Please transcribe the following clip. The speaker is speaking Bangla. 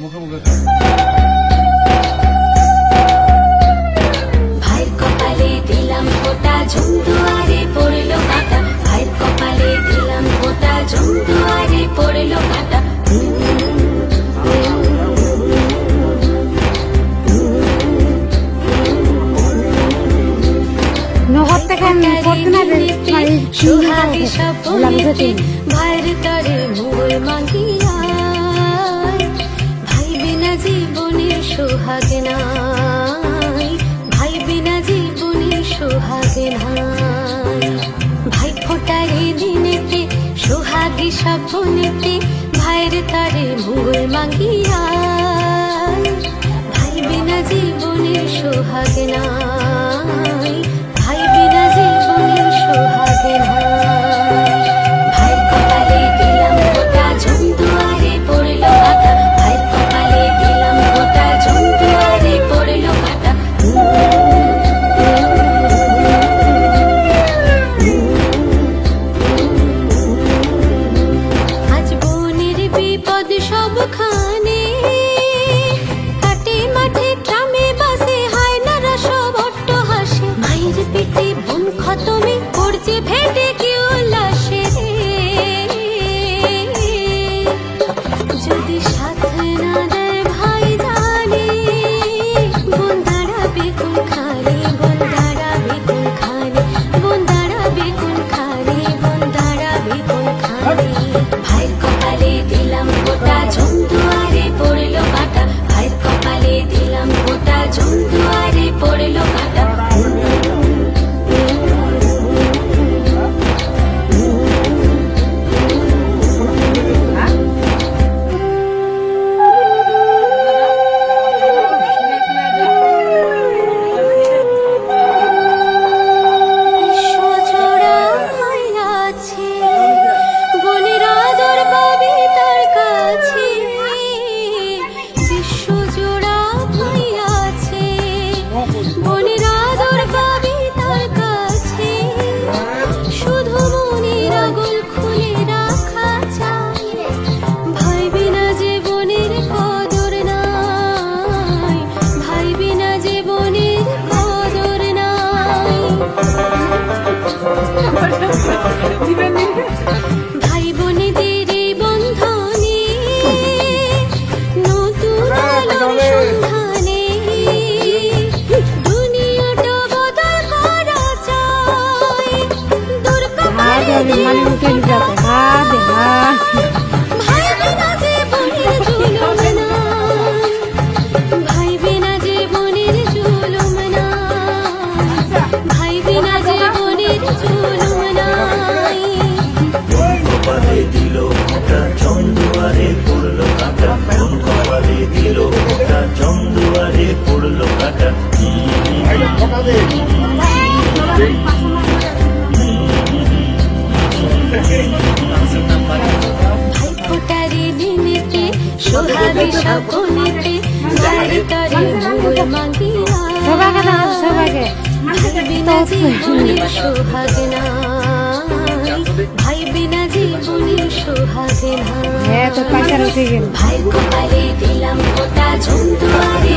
মুখে মুখে ভাই কপালে দিলাম ফোটা ঝুমদুয়ারে পড়ল কাটা ভাই কপালে দিলাম ফোটা ঝুমদুয়ারে পড়ল কাটা ভাইর তরে ভুল মাগি সোহাগ নাই। ভাই বিনা জীবনে সোহাগ নাই। ভাই ফোটারে দিনেতে, সোহাগী সাপনেতে ভাইয়ের তারে ভুল মাগিয়া ভাই বিনা জীবনে সোহাগ নাই। হবে মানে উঠে যাবে হা দে ভাই সোহাবি সকলেতে ভাই বিনা জীবনে সোহাগ না হ্যাঁ ভাই কোপালে দিলাম ওটা ঝুমদুয়ারে